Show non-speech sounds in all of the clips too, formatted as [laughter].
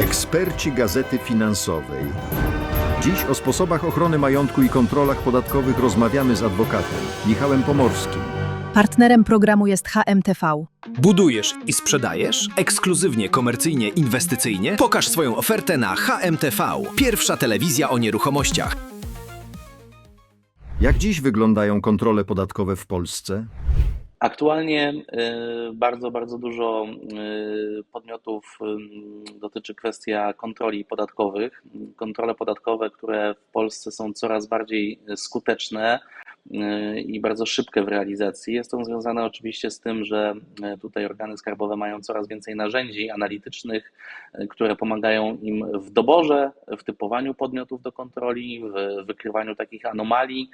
Eksperci Gazety Finansowej. Dziś o sposobach ochrony majątku i kontrolach podatkowych rozmawiamy z adwokatem Michałem Pomorskim. Partnerem programu jest HMTV. Budujesz i sprzedajesz? Ekskluzywnie, komercyjnie, inwestycyjnie? Pokaż swoją ofertę na HMTV. Pierwsza telewizja o nieruchomościach. Jak dziś wyglądają kontrole podatkowe w Polsce? Aktualnie y, bardzo, bardzo dużo y, podmiotów y, dotyczy kwestia kontroli podatkowych. Kontrole podatkowe, które w Polsce są coraz bardziej skuteczne i bardzo szybkie w realizacji. Jest to związane oczywiście z tym, że tutaj organy skarbowe mają coraz więcej narzędzi analitycznych, które pomagają im w doborze, w typowaniu podmiotów do kontroli, w wykrywaniu takich anomalii,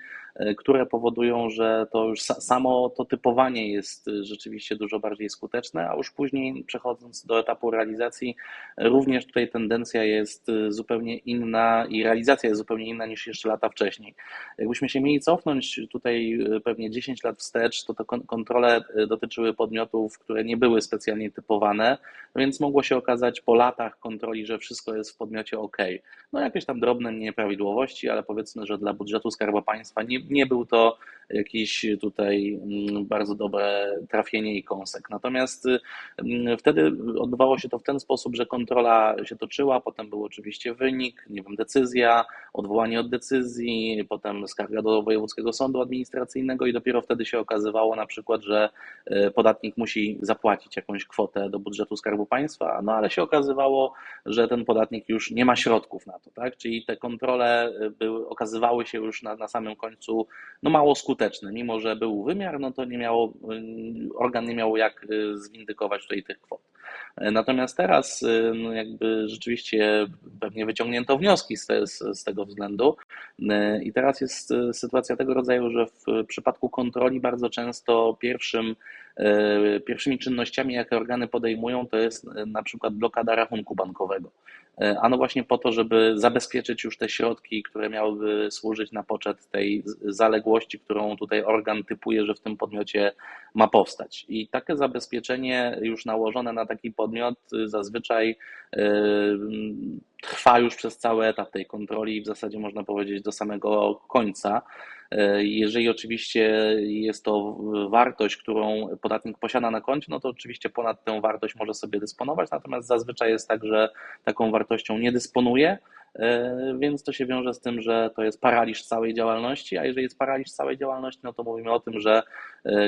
które powodują, że to już samo to typowanie jest rzeczywiście dużo bardziej skuteczne, a już później przechodząc do etapu realizacji, również tutaj tendencja jest zupełnie inna i realizacja jest zupełnie inna niż jeszcze lata wcześniej. Jakbyśmy się mieli cofnąć tutaj pewnie 10 lat wstecz, to te kontrole dotyczyły podmiotów, które nie były specjalnie typowane, więc mogło się okazać po latach kontroli, że wszystko jest w podmiocie ok. No jakieś tam drobne nieprawidłowości, ale powiedzmy, że dla budżetu Skarbu Państwa nie, nie był to jakiś tutaj bardzo dobre trafienie i kąsek. Natomiast wtedy odbywało się to w ten sposób, że kontrola się toczyła, potem był oczywiście wynik, nie wiem, decyzja, odwołanie od decyzji, potem skarga do Wojewódzkiego Sądu Administracyjnego i dopiero wtedy się okazywało na przykład, że podatnik musi zapłacić jakąś kwotę do budżetu Skarbu Państwa, no ale się okazywało, że ten podatnik już nie ma środków na to, tak? Czyli te kontrole były, okazywały się już na, na samym końcu no mało skuteczne. Mimo, że był wymiar, no to nie miało, organ nie miał jak zwindykować tutaj tych kwot. Natomiast teraz no jakby rzeczywiście pewnie wyciągnięto wnioski z, te, z tego względu i teraz jest sytuacja tego rodzaju, że w przypadku kontroli bardzo często pierwszym Pierwszymi czynnościami, jakie organy podejmują, to jest na przykład blokada rachunku bankowego. Ano właśnie po to, żeby zabezpieczyć już te środki, które miałyby służyć na poczet tej zaległości, którą tutaj organ typuje, że w tym podmiocie ma powstać. I takie zabezpieczenie już nałożone na taki podmiot zazwyczaj trwa już przez cały etap tej kontroli i w zasadzie można powiedzieć do samego końca. Jeżeli oczywiście jest to wartość, którą podatnik posiada na koncie, no to oczywiście ponad tę wartość może sobie dysponować, natomiast zazwyczaj jest tak, że taką wartością nie dysponuje, więc to się wiąże z tym, że to jest paraliż całej działalności, a jeżeli jest paraliż całej działalności, no to mówimy o tym, że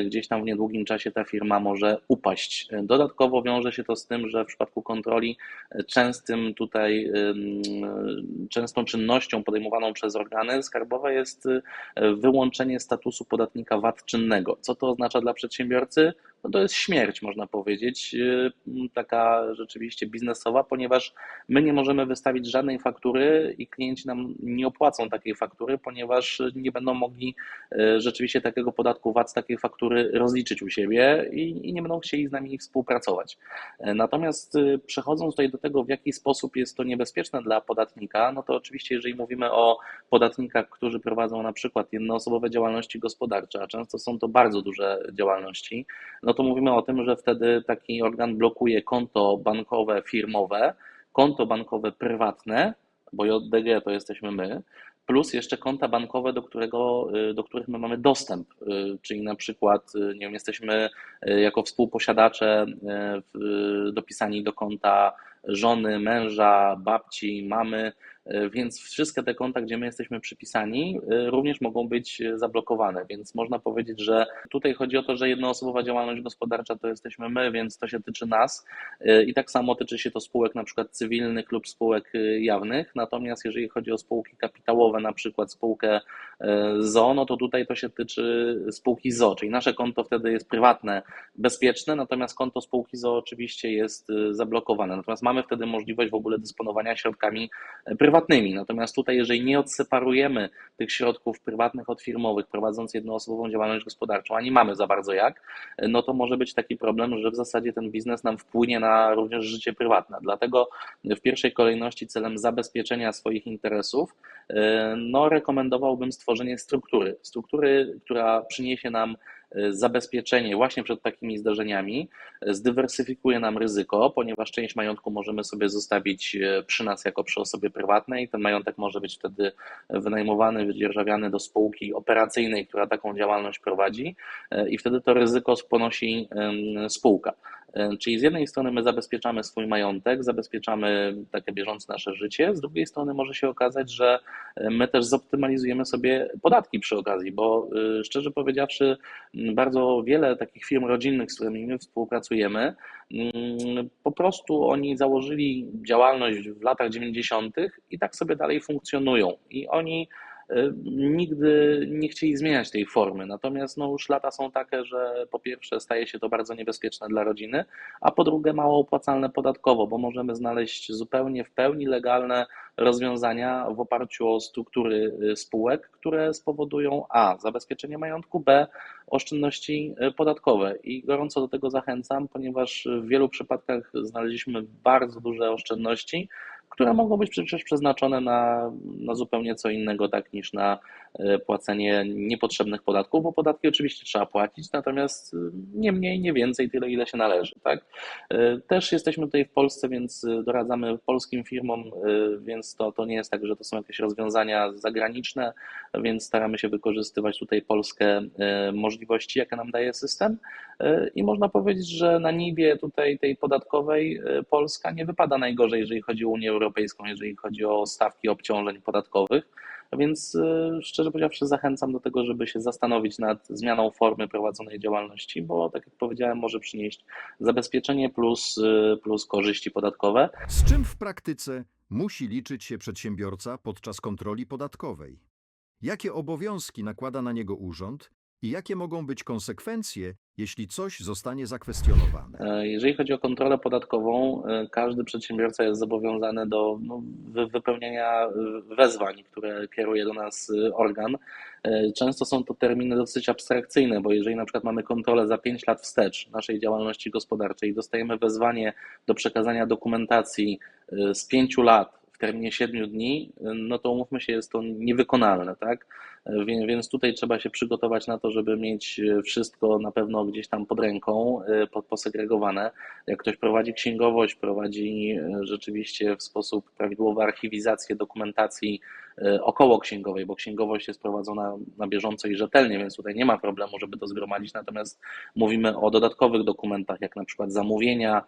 gdzieś tam w niedługim czasie ta firma może upaść. Dodatkowo wiąże się to z tym, że w przypadku kontroli częstym tutaj, częstą czynnością podejmowaną przez organy skarbowe jest wyłączenie statusu podatnika VAT czynnego. Co to oznacza dla przedsiębiorcy? No to jest śmierć, można powiedzieć, taka rzeczywiście biznesowa, ponieważ my nie możemy wystawić żadnej faktury i klienci nam nie opłacą takiej faktury, ponieważ nie będą mogli rzeczywiście takiego podatku VAT z takiej faktury rozliczyć u siebie i, i nie będą chcieli z nami współpracować. Natomiast przechodząc tutaj do tego, w jaki sposób jest to niebezpieczne dla podatnika, no to oczywiście, jeżeli mówimy o podatnikach, którzy prowadzą na przykład jednoosobowe działalności gospodarcze, a często są to bardzo duże działalności, no to mówimy o tym, że wtedy taki organ blokuje konto bankowe firmowe, konto bankowe prywatne, bo JDG to jesteśmy my, plus jeszcze konta bankowe, do, którego, do których my mamy dostęp, czyli na przykład, nie wiem, jesteśmy jako współposiadacze dopisani do konta żony, męża, babci, mamy, więc wszystkie te konta, gdzie my jesteśmy przypisani, również mogą być zablokowane. Więc można powiedzieć, że tutaj chodzi o to, że jednoosobowa działalność gospodarcza to jesteśmy my, więc to się tyczy nas. I tak samo tyczy się to spółek na przykład cywilnych lub spółek jawnych. Natomiast jeżeli chodzi o spółki kapitałowe, na przykład spółkę ZO, no to tutaj to się tyczy spółki ZO, czyli nasze konto wtedy jest prywatne, bezpieczne, natomiast konto spółki ZO oczywiście jest zablokowane. Natomiast mamy wtedy możliwość w ogóle dysponowania środkami prywatnymi prywatnymi. Natomiast tutaj, jeżeli nie odseparujemy tych środków prywatnych od firmowych, prowadząc jednoosobową działalność gospodarczą, a nie mamy za bardzo jak, no to może być taki problem, że w zasadzie ten biznes nam wpłynie na również życie prywatne. Dlatego w pierwszej kolejności celem zabezpieczenia swoich interesów, no rekomendowałbym stworzenie struktury. Struktury, która przyniesie nam e, zabezpieczenie właśnie przed takimi zdarzeniami, e, zdywersyfikuje nam ryzyko, ponieważ część majątku możemy sobie zostawić e, przy nas jako przy osobie prywatnej. Ten majątek może być wtedy wynajmowany, wydzierżawiany do spółki operacyjnej, która taką działalność prowadzi e, i wtedy to ryzyko ponosi spółka. E, Czyli z jednej strony my zabezpieczamy swój majątek, zabezpieczamy takie bieżące nasze życie, z drugiej strony może się okazać, że e, my też zoptymalizujemy sobie podatki przy okazji, bo y, szczerze powiedziawszy, bardzo wiele takich firm rodzinnych, z którymi my współpracujemy, po prostu oni założyli działalność w latach 90. i tak sobie dalej funkcjonują. I oni nigdy nie chcieli zmieniać tej formy. Natomiast no, już lata są takie, że po pierwsze staje się to bardzo niebezpieczne dla rodziny, a po drugie mało opłacalne podatkowo, bo możemy znaleźć zupełnie w pełni legalne rozwiązania w oparciu o struktury y, spółek, które spowodują A. zabezpieczenie majątku, B. oszczędności y, podatkowe. I gorąco do tego zachęcam, ponieważ w wielu przypadkach znaleźliśmy bardzo duże oszczędności, które mogą być przecież przeznaczone na, na zupełnie co innego, tak niż na e, płacenie niepotrzebnych podatków, bo podatki oczywiście trzeba płacić, natomiast e, nie mniej, nie więcej, tyle ile się należy. Tak? E, Też jesteśmy tutaj w Polsce, więc doradzamy polskim firmom, więc to, to nie jest tak, że to są jakieś rozwiązania zagraniczne, więc staramy się wykorzystywać tutaj polskie możliwości, jakie nam daje system. I można powiedzieć, że na niwie tutaj tej podatkowej Polska nie wypada najgorzej, jeżeli chodzi o Unię Europejską, jeżeli chodzi o stawki obciążeń podatkowych. Więc y, szczerze powiedziawszy, zachęcam do tego, żeby się zastanowić nad zmianą formy prowadzonej działalności, bo tak jak powiedziałem, może przynieść zabezpieczenie plus, y, plus korzyści podatkowe. Z czym w praktyce musi liczyć się przedsiębiorca podczas kontroli podatkowej? Jakie obowiązki nakłada na niego urząd i jakie mogą być konsekwencje, jeśli coś zostanie zakwestionowane? E, Jeżeli chodzi o kontrolę podatkową, e, każdy przedsiębiorca jest zobowiązany do no, wy- wypełniania e, wezwań, które kieruje do nas organ. Często są to terminy dosyć abstrakcyjne, bo jeżeli na przykład mamy kontrolę za 5 lat wstecz naszej działalności gospodarczej i dostajemy wezwanie do przekazania dokumentacji z 5 lat w terminie 7 dni, no to umówmy się, jest to niewykonalne, tak? E, Więc tutaj trzeba się przygotować na to, żeby mieć e, wszystko na pewno gdzieś tam pod ręką, e, po- posegregowane. Jak ktoś prowadzi księgowość, prowadzi rzeczywiście w sposób prawidłowy archiwizację dokumentacji około księgowej, bo księgowość jest prowadzona na bieżąco i rzetelnie, więc tutaj nie ma problemu, żeby to zgromadzić. Natomiast mówimy o dodatkowych dokumentach, jak na przykład zamówienia,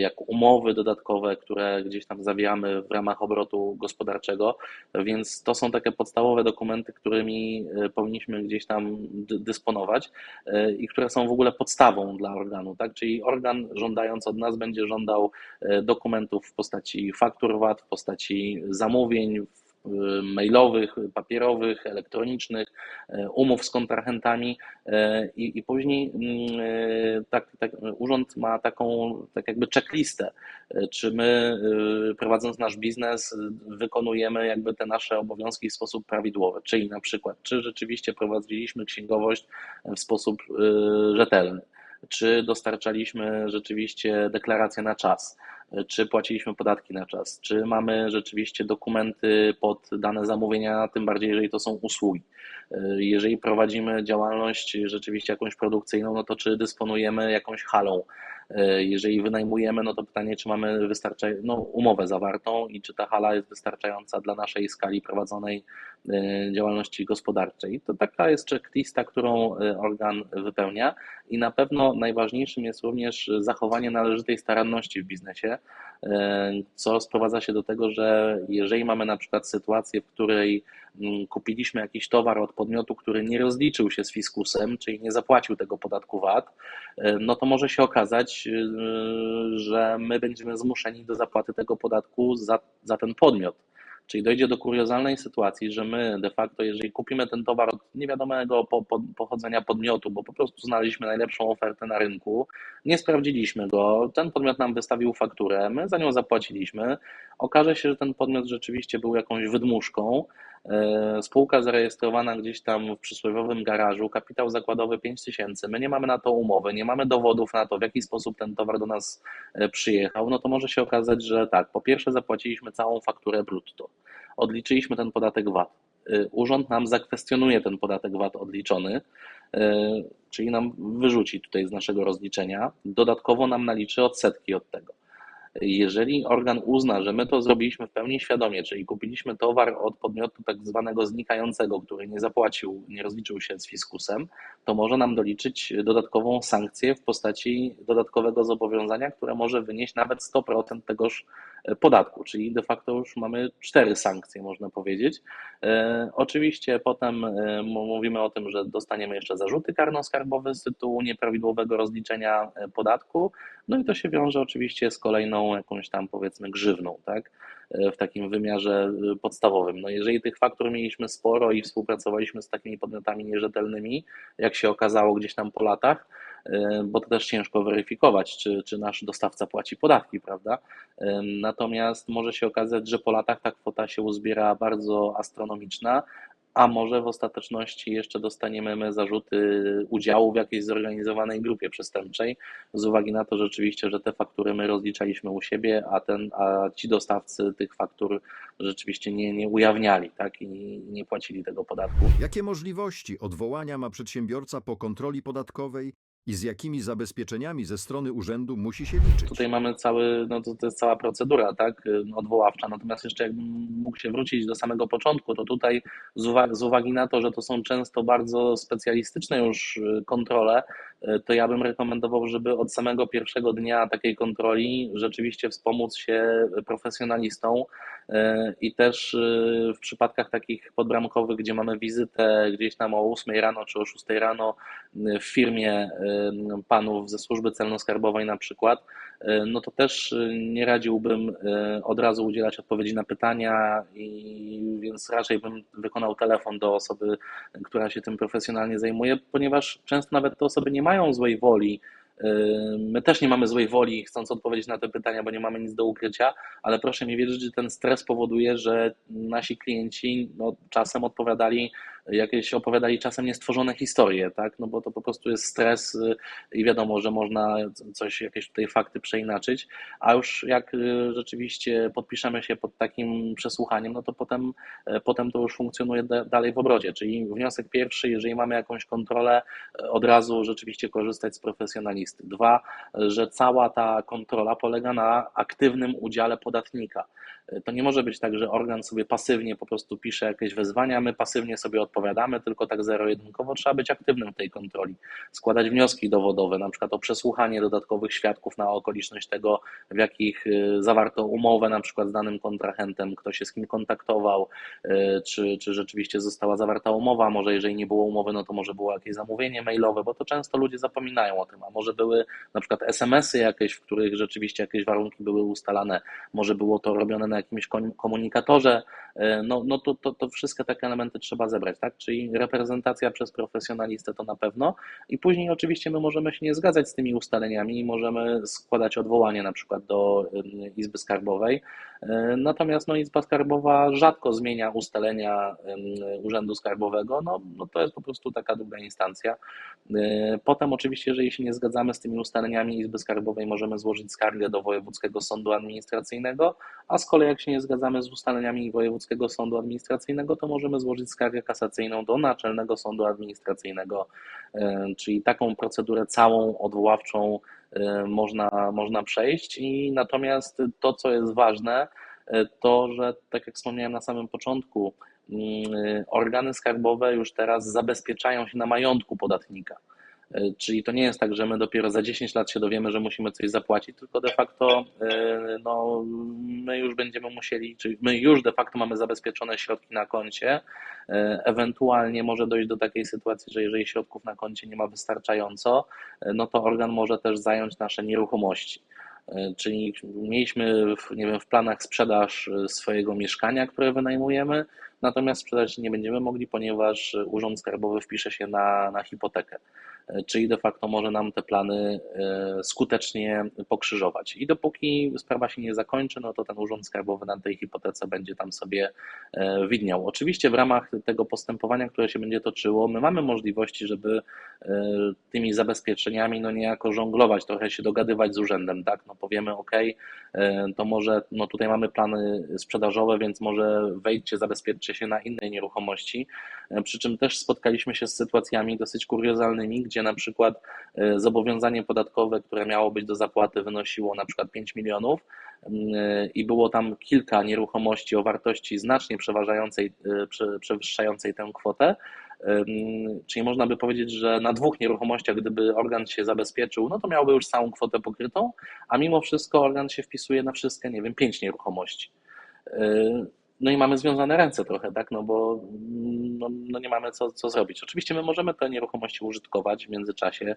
jak umowy dodatkowe, które gdzieś tam zawijamy w ramach obrotu gospodarczego, więc to są takie podstawowe dokumenty, którymi e, powinniśmy gdzieś tam dy- dysponować e, i które są w ogóle podstawą dla organu, tak? Czyli organ żądając od nas będzie żądał e, dokumentów w postaci faktur VAT, w postaci zamówień, mailowych, papierowych, elektronicznych, e, umów z kontrahentami e, i, i później mm, tak, tak, urząd ma taką tak jakby checklistę, czy my prowadząc nasz biznes wykonujemy jakby te nasze obowiązki w sposób prawidłowy, czyli na przykład, czy rzeczywiście prowadziliśmy księgowość w sposób rzetelny, czy dostarczaliśmy rzeczywiście deklaracje na czas, czy płaciliśmy podatki na czas, czy mamy rzeczywiście dokumenty pod dane zamówienia, tym bardziej jeżeli to są usługi. Jeżeli prowadzimy działalność rzeczywiście jakąś produkcyjną, no to czy dysponujemy jakąś halą? Jeżeli wynajmujemy, no to pytanie, czy mamy no, umowę zawartą i czy ta hala jest wystarczająca dla naszej skali prowadzonej e, działalności gospodarczej. To taka jest checklista, którą organ wypełnia i na pewno najważniejszym jest również zachowanie należytej staranności w biznesie, co sprowadza się do tego, że jeżeli mamy na przykład sytuację, w której mm, kupiliśmy jakiś towar od podmiotu, który nie rozliczył się z fiskusem, czyli nie zapłacił tego podatku VAT, e, no to może się okazać, e, że my będziemy zmuszeni do zapłaty tego podatku za, za ten podmiot. Czyli dojdzie do kuriozalnej sytuacji, że my de facto, jeżeli kupimy ten towar od niewiadomego po, po, pochodzenia podmiotu, bo po prostu znaleźliśmy najlepszą ofertę na rynku, nie sprawdziliśmy go, ten podmiot nam wystawił fakturę, my za nią zapłaciliśmy, okaże się, że ten podmiot rzeczywiście był jakąś wydmuszką, spółka zarejestrowana gdzieś tam w przysłowiowym garażu, kapitał zakładowy 5 tysięcy, my nie mamy na to umowy, nie mamy dowodów na to, w jaki sposób ten towar do nas e, przyjechał, no to może się okazać, że tak, po pierwsze zapłaciliśmy całą fakturę brutto, odliczyliśmy ten podatek VAT. Y, Urząd nam zakwestionuje ten podatek VAT odliczony e, czyli nam wyrzuci tutaj z naszego rozliczenia, dodatkowo nam naliczy odsetki od tego. Jeżeli organ uzna, że my to zrobiliśmy w pełni świadomie, czyli kupiliśmy towar od podmiotu tak zwanego znikającego, który nie zapłacił, nie rozliczył się z fiskusem, to może nam doliczyć dodatkową sankcję w postaci dodatkowego zobowiązania, które może wynieść nawet 100% tegoż podatku, czyli de facto już mamy cztery sankcje, można powiedzieć. E, Oczywiście potem e, mówimy o tym, że dostaniemy jeszcze zarzuty karno-skarbowe z tytułu nieprawidłowego rozliczenia e, podatku, no i to się wiąże oczywiście z kolejną jakąś tam powiedzmy grzywną, tak? E, W takim wymiarze e, podstawowym. No jeżeli tych faktur mieliśmy sporo i współpracowaliśmy z takimi podmiotami nierzetelnymi, jak się okazało gdzieś tam po latach, e, bo to też ciężko weryfikować, czy, czy nasz dostawca płaci podatki, prawda? Natomiast może się okazać, że po latach ta kwota się uzbiera bardzo astronomiczna, a może w ostateczności jeszcze dostaniemy my zarzuty udziału w jakiejś zorganizowanej grupie przestępczej, z uwagi na to rzeczywiście, że te faktury my rozliczaliśmy u siebie, a, ten, a ci dostawcy tych faktur rzeczywiście nie, nie ujawniali tak, i nie płacili tego podatku. Jakie możliwości odwołania ma przedsiębiorca po kontroli podatkowej i z jakimi zabezpieczeniami ze strony urzędu musi się liczyć? Tutaj mamy cały, no to, to jest cała procedura, tak, odwoławcza. Natomiast jeszcze jakbym mógł się wrócić do samego początku, to tutaj z uwagi, z uwagi na to, że to są często bardzo specjalistyczne już y, kontrole, y, to ja bym rekomendował, żeby od samego pierwszego dnia takiej kontroli rzeczywiście wspomóc się profesjonalistą y, i też y, w przypadkach takich podbramkowych, gdzie mamy wizytę gdzieś tam o 8 rano czy o 6 rano y, w firmie panów ze służby celno-skarbowej na przykład, no to też nie radziłbym od razu udzielać odpowiedzi na pytania, i więc raczej bym wykonał telefon do osoby, która się tym profesjonalnie zajmuje, ponieważ często nawet te osoby nie mają złej woli. My też nie mamy złej woli, chcąc odpowiedzieć na te pytania, bo nie mamy nic do ukrycia, ale proszę mi wierzyć, że ten stres powoduje, że nasi klienci no, czasem odpowiadali jakieś opowiadali czasem niestworzone historie, tak? No bo to po prostu jest stres y, i wiadomo, że można coś, jakieś tutaj fakty przeinaczyć, a już jak y, rzeczywiście podpiszemy się pod takim przesłuchaniem, no to potem, e, potem to już funkcjonuje da- dalej w obrocie. Czyli wniosek pierwszy, jeżeli mamy jakąś kontrolę, od razu rzeczywiście korzystać z profesjonalisty. Dwa, że cała ta kontrola polega na aktywnym udziale podatnika. To nie może być tak, że organ sobie pasywnie po prostu pisze jakieś wezwania, my pasywnie sobie odpowiadamy, tylko tak zero-jedynkowo. Trzeba być aktywnym w tej kontroli, składać wnioski dowodowe, na przykład o przesłuchanie dodatkowych świadków na okoliczność tego, w jakich e, zawarto umowę na przykład z danym kontrahentem, kto się z kim kontaktował, e, czy, czy rzeczywiście została zawarta umowa, może jeżeli nie było umowy, no to może było jakieś zamówienie mailowe, bo to często ludzie zapominają o tym, a może były na przykład SMS-y jakieś, w których rzeczywiście jakieś warunki były ustalane, może było to robione na jakimś kom- komunikatorze, e, no, no to, to, to wszystkie takie elementy trzeba zebrać, tak? Czyli reprezentacja przez profesjonalistę to na pewno i później oczywiście my możemy się nie zgadzać z tymi ustaleniami i możemy składać odwołanie na przykład do y, Izby Skarbowej, Natomiast no, Izba Skarbowa rzadko zmienia ustalenia Urzędu Skarbowego, no, no to jest po prostu taka druga instancja. E, Potem oczywiście, jeżeli się nie zgadzamy z tymi ustaleniami Izby Skarbowej, możemy złożyć skargę do Wojewódzkiego Sądu Administracyjnego, a z kolei jak się nie zgadzamy z ustaleniami Wojewódzkiego Sądu Administracyjnego, to możemy złożyć skargę kasacyjną do Naczelnego Sądu Administracyjnego, E, czyli taką procedurę całą odwoławczą e, można, można przejść. I natomiast to, co jest ważne, e, to, że tak jak wspomniałem na samym początku, e, organy skarbowe już teraz zabezpieczają się na majątku podatnika. E, Czyli to nie jest tak, że my dopiero za 10 lat się dowiemy, że musimy coś zapłacić, tylko de facto e, no, my już będziemy musieli, czyli my już de facto mamy zabezpieczone środki na koncie. E, Ewentualnie może dojść do takiej sytuacji, że jeżeli środków na koncie nie ma wystarczająco, no to organ może też zająć nasze nieruchomości. Czyli mieliśmy w, nie wiem, w planach sprzedaż swojego mieszkania, które wynajmujemy, natomiast sprzedać nie będziemy mogli, ponieważ Urząd Skarbowy wpisze się na, na hipotekę. E, Czyli de facto może nam te plany e, skutecznie pokrzyżować. I dopóki sprawa się nie zakończy, no to ten Urząd Skarbowy na tej hipotece będzie tam sobie e, widniał. Oczywiście w ramach tego postępowania, które się będzie toczyło, my mamy możliwości, żeby tymi zabezpieczeniami no niejako żonglować, trochę się dogadywać z urzędem, tak? No powiemy, ok, to może, no tutaj mamy plany sprzedażowe, więc może wejdźcie, zabezpieczcie się na inne nieruchomości. E, Przy czym też spotkaliśmy się z sytuacjami dosyć kuriozalnymi, gdzie na przykład e, zobowiązanie podatkowe, które miało być do zapłaty, wynosiło na przykład 5 milionów mm, e, i było tam kilka nieruchomości o wartości znacznie przeważającej, prze- przewyższającej tę kwotę. Ym, Czyli można by powiedzieć, że na dwóch nieruchomościach, gdyby organ się zabezpieczył, no to miałby już całą kwotę pokrytą, a mimo wszystko organ się wpisuje na wszystkie, nie wiem, pięć nieruchomości. No i mamy związane ręce trochę, tak? No bo mm, no, no nie mamy co, co zrobić. Oczywiście my możemy te nieruchomości użytkować w międzyczasie,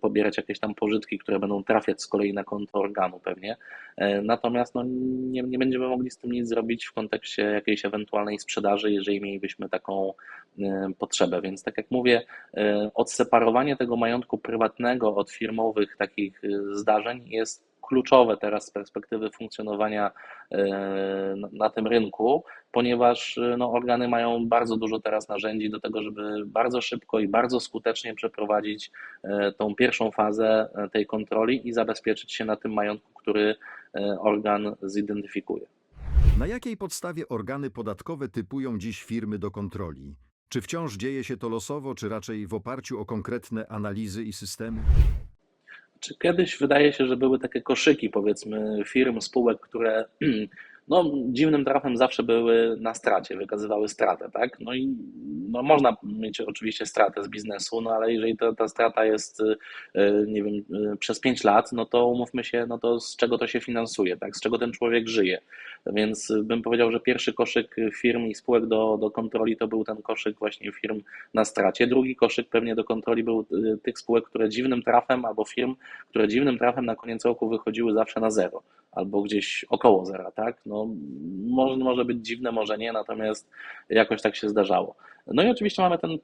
pobierać jakieś tam pożytki, które będą trafiać z kolei na konto organu pewnie. E, Natomiast no, nie, nie będziemy mogli z tym nic zrobić w kontekście jakiejś ewentualnej sprzedaży, jeżeli mielibyśmy taką e, potrzebę. Więc tak jak mówię, e, odseparowanie tego majątku prywatnego od firmowych takich zdarzeń jest kluczowe teraz z perspektywy funkcjonowania e, na- tym rynku, ponieważ e, no, organy mają bardzo dużo teraz narzędzi do tego, żeby bardzo szybko i bardzo skutecznie przeprowadzić e, tą pierwszą fazę tej kontroli i zabezpieczyć się na tym majątku, który organ zidentyfikuje. Na jakiej podstawie organy podatkowe typują dziś firmy do kontroli? Czy wciąż dzieje się to losowo, czy raczej w oparciu o konkretne analizy i systemy? Czy kiedyś wydaje się, że były takie koszyki, powiedzmy, firm, spółek, które [clears throat] no, dziwnym trafem zawsze były na stracie, wykazywały stratę, tak? No i no, można mieć oczywiście stratę z biznesu, no ale jeżeli ta, ta strata jest, y, nie wiem, y, przez 5 lat, no to umówmy się, no to z czego to się finansuje, tak? Z czego ten człowiek żyje? Więc bym powiedział, że pierwszy koszyk firm i spółek do, do kontroli to był ten koszyk właśnie firm na stracie. Drugi koszyk pewnie do kontroli był y, tych spółek, które dziwnym trafem, albo firm, które dziwnym trafem na koniec roku wychodziły zawsze na zero, albo gdzieś około zera, tak? No, może, może być dziwne, może nie, natomiast jakoś tak się zdarzało. No i oczywiście mamy ten,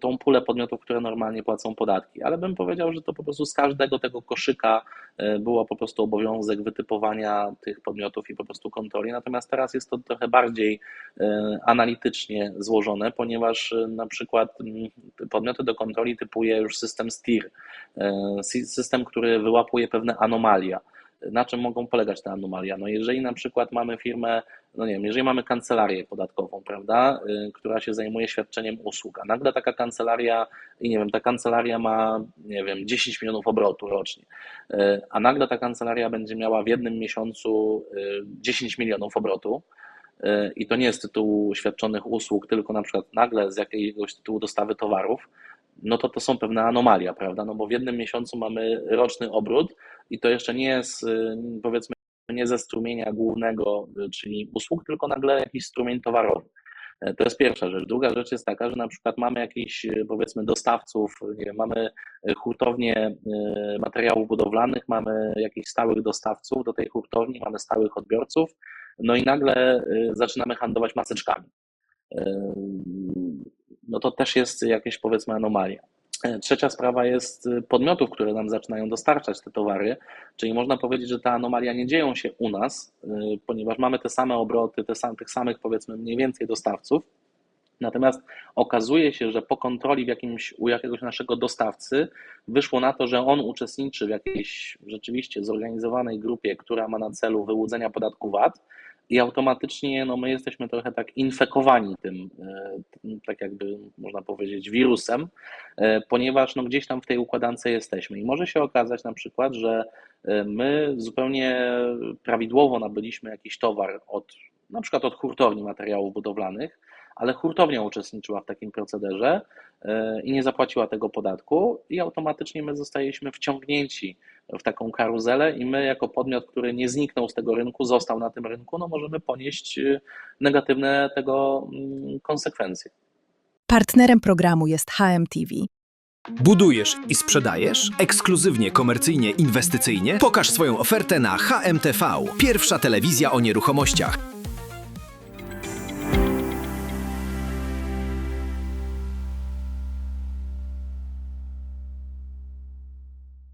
tą pulę podmiotów, które normalnie płacą podatki, ale bym powiedział, że to po prostu z każdego tego koszyka e, było po prostu obowiązek wytypowania tych podmiotów i po prostu kontroli. Natomiast teraz jest to trochę bardziej e, analitycznie złożone, ponieważ e, na przykład podmioty do kontroli typuje już system STIR, sy- system, który wyłapuje pewne anomalia. Na czym mogą polegać te anomalia? No jeżeli na przykład mamy firmę, no nie wiem, jeżeli mamy kancelarię podatkową, prawda, y, która się zajmuje świadczeniem usług, a nagle taka kancelaria, i nie wiem, ta kancelaria ma, nie wiem, 10 milionów obrotu rocznie, y, a nagle ta kancelaria będzie miała w jednym miesiącu y, 10 milionów obrotu, y, i to nie z tytułu świadczonych usług, tylko na przykład nagle z jakiegoś tytułu dostawy towarów, no to to są pewne anomalia, prawda? No bo w jednym miesiącu mamy roczny obrót i to jeszcze nie jest, y, powiedzmy, nie ze strumienia głównego, y, czyli usług, tylko nagle jakiś strumień towarowy. E, To jest pierwsza rzecz. Druga rzecz jest taka, że na przykład mamy jakichś, y, powiedzmy, dostawców, nie wiem, mamy hurtownię y, materiałów budowlanych, mamy jakichś stałych dostawców do tej hurtowni, mamy stałych odbiorców, no i nagle zaczynamy handlować maseczkami. Y, No to też jest jakieś, powiedzmy, anomalia. E, Trzecia sprawa jest y, podmiotów, które nam zaczynają dostarczać te towary, czyli można powiedzieć, że te anomalia nie dzieją się u nas, y, ponieważ mamy te same obroty, te tych samych powiedzmy mniej więcej dostawców, natomiast okazuje się, że po kontroli w jakimś, u jakiegoś naszego dostawcy wyszło na to, że on uczestniczy w jakiejś rzeczywiście zorganizowanej grupie, która ma na celu wyłudzenia podatku VAT, i automatycznie no, my jesteśmy trochę tak infekowani tym, e, tak jakby można powiedzieć, wirusem, e, ponieważ no, gdzieś tam w tej układance jesteśmy. I może się okazać na przykład, że e, my zupełnie prawidłowo nabyliśmy jakiś towar od na przykład od hurtowni materiałów budowlanych, ale hurtownia uczestniczyła w takim procederze e, i nie zapłaciła tego podatku, i automatycznie my zostaliśmy wciągnięci w taką karuzelę, i my, jako podmiot, który nie zniknął z tego rynku, został na tym rynku, no możemy ponieść e, negatywne tego mm, konsekwencje. Partnerem programu jest HMTV. Budujesz i sprzedajesz? Ekskluzywnie, komercyjnie, inwestycyjnie? Pokaż swoją ofertę na HMTV. Pierwsza telewizja o nieruchomościach.